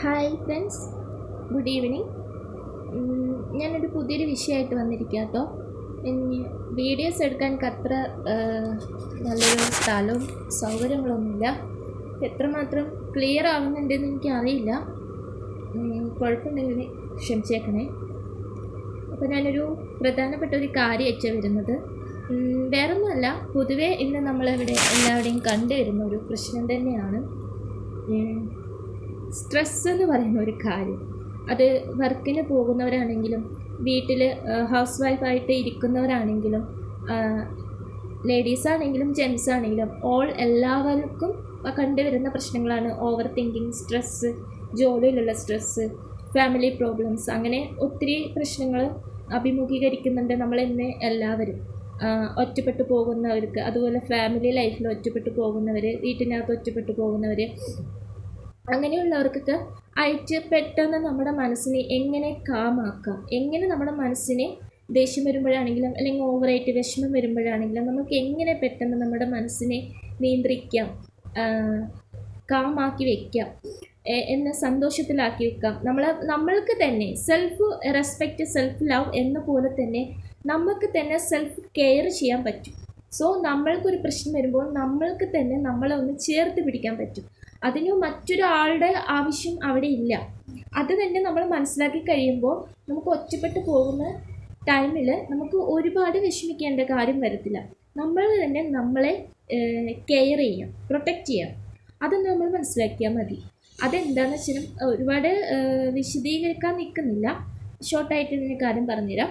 Hi friends good evening. ഞാനൊരു പുതിയൊരു വിഷയമായിട്ട് വന്നിരിക്കുക കേട്ടോ വീഡിയോസ് എടുക്കാൻ അത്ര നല്ലൊരു സ്ഥലവും സൗകര്യങ്ങളൊന്നുമില്ല. എത്രമാത്രം ക്ലിയർ ആവുന്നുണ്ടെന്ന് എനിക്കറിയില്ല. കുഴപ്പമുണ്ടെങ്കിൽ ക്ഷമിച്ചേക്കണേ. അപ്പോൾ ഞാനൊരു പ്രധാനപ്പെട്ട ഒരു കാര്യം അയച്ചു വരുന്നത് വേറൊന്നുമല്ല പൊതുവേ ഇന്ന് നമ്മളിവിടെ എല്ലാവരുടെയും കണ്ടുവരുന്ന ഒരു പ്രശ്നം തന്നെയാണ്. സ്ട്രെസ് എന്ന് പറയുന്ന ഒരു കാര്യം. അത് വർക്കിന് പോകുന്നവരാണെങ്കിലും വീട്ടിൽ ഹൗസ് വൈഫായിട്ട് ഇരിക്കുന്നവരാണെങ്കിലും ലേഡീസ് ആണെങ്കിലും ജെൻസ് ആണെങ്കിലും ഓൾ എല്ലാവർക്കും കണ്ടുവരുന്ന പ്രശ്നങ്ങളാണ്. ഓവർ തിങ്കിങ് സ്ട്രെസ്സ് ജോലിയിലുള്ള സ്ട്രെസ്സ് ഫാമിലി പ്രോബ്ലംസ് അങ്ങനെ ഒത്തിരി പ്രശ്നങ്ങൾ അഭിമുഖീകരിക്കുന്നുണ്ട് നമ്മൾ ഇന്ന് എല്ലാവരും ഒറ്റപ്പെട്ടു പോകുന്നവർക്ക് അതുപോലെ ഫാമിലി ലൈഫിൽ ഒറ്റപ്പെട്ടു പോകുന്നവർ വീട്ടിനകത്ത് ഒറ്റപ്പെട്ടു പോകുന്നവർ അങ്ങനെയുള്ളവർക്കൊക്കെ ആയിട്ട് പെട്ടെന്ന് നമ്മുടെ മനസ്സിനെ എങ്ങനെ കാമാക്കാം? എങ്ങനെ നമ്മുടെ മനസ്സിനെ ദേഷ്യം വരുമ്പോഴാണെങ്കിലും അല്ലെങ്കിൽ ഓവറായിട്ട് വിഷമം വരുമ്പോഴാണെങ്കിലും നമുക്ക് എങ്ങനെ പെട്ടെന്ന് നമ്മുടെ മനസ്സിനെ നിയന്ത്രിക്കാം? കാമാക്കി വയ്ക്കാം എന്നെ സന്തോഷത്തിലാക്കി വെക്കാം. നമ്മൾ നമ്മൾക്ക് തന്നെ സെൽഫ് റെസ്പെക്റ്റ് സെൽഫ് ലവ് എന്ന പോലെ തന്നെ നമുക്ക് തന്നെ സെൽഫ് കെയർ ചെയ്യാൻ പറ്റും. സോ നമ്മൾക്കൊരു പ്രശ്നം വരുമ്പോൾ നമ്മൾക്ക് തന്നെ നമ്മളെ ഒന്ന് ചേർത്ത് പിടിക്കാൻ പറ്റും. അതിന് മറ്റൊരാളുടെ ആവശ്യം അവിടെ ഇല്ല. അത് തന്നെ നമ്മൾ മനസ്സിലാക്കി കഴിയുമ്പോൾ നമുക്ക് ഒറ്റപ്പെട്ടു പോകുന്ന ടൈമിൽ നമുക്ക് ഒരുപാട് വിഷമിക്കേണ്ട കാര്യം വരത്തില്ല. നമ്മൾ തന്നെ നമ്മളെ കെയർ ചെയ്യാം പ്രൊട്ടക്റ്റ് ചെയ്യാം അതൊന്ന് നമ്മൾ മനസ്സിലാക്കിയാൽ മതി. അതെന്താണെന്ന് വെച്ചാൽ ഒരുപാട് വിശദീകരിക്കാൻ നിൽക്കുന്നില്ല. ഷോർട്ടായിട്ട് ഇതിന് കാര്യം പറഞ്ഞുതരാം.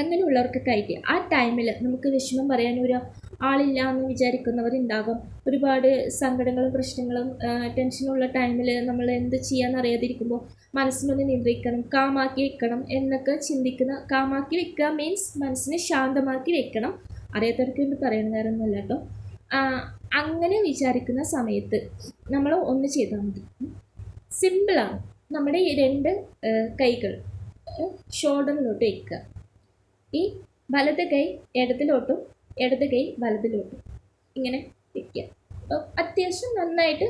അങ്ങനെയുള്ളവർക്കൊക്കെ ആയിട്ട് ആ ടൈമിൽ നമുക്ക് വിഷമം പറയാൻ ഒരു ആളില്ല എന്ന് വിചാരിക്കുന്നവരുണ്ടാകും ഒരുപാട് സങ്കടങ്ങളും പ്രശ്നങ്ങളും ടെൻഷനുള്ള ടൈമിൽ നമ്മൾ എന്ത് ചെയ്യാന്നറിയാതിരിക്കുമ്പോൾ മനസ്സിനൊന്ന് നിയന്ത്രിക്കണം കാമാക്കി വെക്കണം എന്നൊക്കെ ചിന്തിക്കുന്ന കാമാക്കി വെക്കുക മീൻസ് മനസ്സിനെ ശാന്തമാക്കി വെക്കണം. അറിയാത്തവർക്ക് വേണ്ടി പറയുന്ന കാര്യമൊന്നുമല്ല കേട്ടോ. അങ്ങനെ വിചാരിക്കുന്ന സമയത്ത് നമ്മൾ ഒന്ന് ചെയ്താൽ മതി. സിമ്പിളാണ് നമ്മുടെ ഈ രണ്ട് കൈകൾ ഷോൾഡറിലോട്ട് വയ്ക്കുക ഈ വലത് കൈ ഇടതിലോട്ടും ഇടത് കൈ വലതിലോട്ട് ഇങ്ങനെ പിടിക്കുക അപ്പോൾ അത്യാവശ്യം നന്നായിട്ട്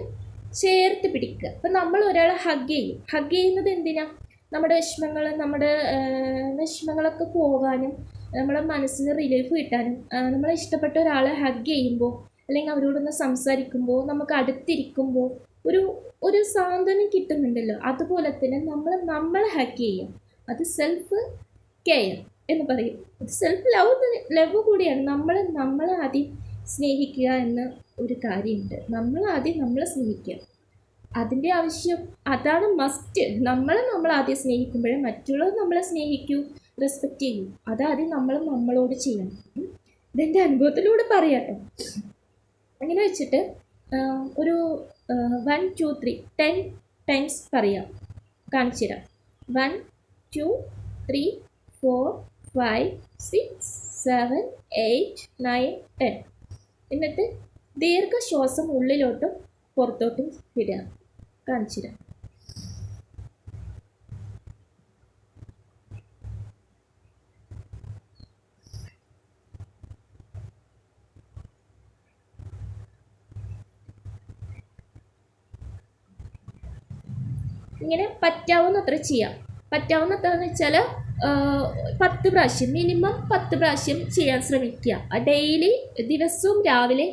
ചേർത്ത് പിടിക്കുക. അപ്പം നമ്മൾ ഒരാളെ ഹഗ് ചെയ്യും. ഹഗ് ചെയ്യുന്നത് എന്തിനാ? നമ്മുടെ വിഷമങ്ങൾ നമ്മുടെ വിഷമങ്ങളൊക്കെ പോകാനും നമ്മുടെ മനസ്സിന് റിലീഫ് കിട്ടാനും നമ്മളെ ഇഷ്ടപ്പെട്ട ഒരാളെ ഹഗ് ചെയ്യുമ്പോൾ അല്ലെങ്കിൽ അവരോടൊന്ന് സംസാരിക്കുമ്പോൾ നമുക്ക് അടുത്തിരിക്കുമ്പോൾ ഒരു ഒരു സാന്ത്വനം കിട്ടുന്നുണ്ടല്ലോ. അതുപോലെ തന്നെ നമ്മൾ നമ്മളെ ഹഗ് ചെയ്യാം. അത് സെൽഫ് കെയർ എന്ന് പറയും. ഇത് സെൽഫ് ലവ് ലവ് കൂടിയാണ്. നമ്മൾ നമ്മളെ ആദ്യം സ്നേഹിക്കുക എന്ന ഒരു കാര്യമുണ്ട്. നമ്മൾ ആദ്യം നമ്മളെ സ്നേഹിക്കുക. അതിന്റെ ആവശ്യം അതാണ് മസ്റ്റ് നമ്മളെ നമ്മൾ ആദ്യം സ്നേഹിക്കുമ്പോഴേ മറ്റുള്ളവർ നമ്മളെ സ്നേഹിക്കൂ റെസ്പെക്റ്റ് ചെയ്യൂ. അതാദ്യം നമ്മൾ നമ്മളോട് ചെയ്യണം. ഇതെന്റെ അനുഭവത്തിലൂടെ പറയാട്ടോ. അങ്ങനെ വെച്ചിട്ട് ഒരു one two three ten times പറയാം. കാണിച്ചു തരാം one two three four five six seven eight nine ten എന്നിട്ട് ദീർഘശ്വാസം ഉള്ളിലോട്ടും പുറത്തോട്ടും വിടുക കാണിച്ചിടാം ഇങ്ങനെ പറ്റാവുന്നത്ര ചെയ്യാം. പറ്റാവുന്നത്ര എന്ന് വെച്ചാൽ പത്ത് പ്രാവശ്യം മിനിമം പത്ത് പ്രാവശ്യം ചെയ്യാൻ ശ്രമിക്കുക. ഡെയിലി ദിവസവും രാവിലെ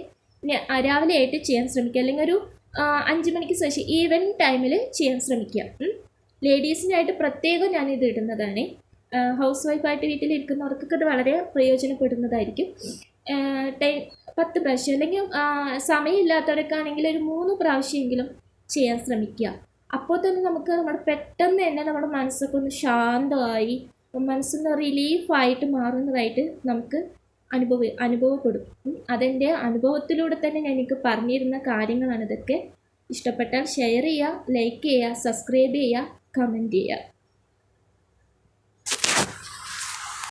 രാവിലെ ആയിട്ട് ചെയ്യാൻ ശ്രമിക്കുക. അല്ലെങ്കിൽ ഒരു അഞ്ച് മണിക്ക് ശേഷം ഈവൻ ടൈമിൽ ചെയ്യാൻ ശ്രമിക്കുക. ലേഡീസിനായിട്ട് പ്രത്യേകം ഞാൻ ഇത് ഇടുന്നതാണ്. ഹൗസ് വൈഫായിട്ട് വീട്ടിലിരിക്കുന്നവർക്കൊക്കെ ഇത് വളരെ പ്രയോജനപ്പെടുന്നതായിരിക്കും. ടൈം പത്ത് പ്രാവശ്യം അല്ലെങ്കിൽ സമയമില്ലാത്തവരൊക്കെ ആണെങ്കിൽ ഒരു മൂന്ന് പ്രാവശ്യമെങ്കിലും ചെയ്യാൻ ശ്രമിക്കുക. അപ്പോൾ തന്നെ നമുക്ക് നമ്മുടെ പെട്ടെന്ന് തന്നെ നമ്മുടെ മനസ്സൊക്കെ ഒന്ന് ശാന്തമായി മനസ്സൊന്ന് റിലീഫായിട്ട് മാറുന്നതായിട്ട് നമുക്ക് അനുഭവ അനുഭവപ്പെടും. അതെന്റെ അനുഭവത്തിലൂടെ തന്നെ ഞാൻ എനിക്ക് പറഞ്ഞിരുന്ന കാര്യങ്ങളാണ് ഇതൊക്കെ ഇഷ്ടപ്പെട്ടാൽ ഷെയർ ചെയ്യുക ലൈക്ക് ചെയ്യുക സബ്സ്ക്രൈബ് ചെയ്യുക കമന്റ് ചെയ്യുക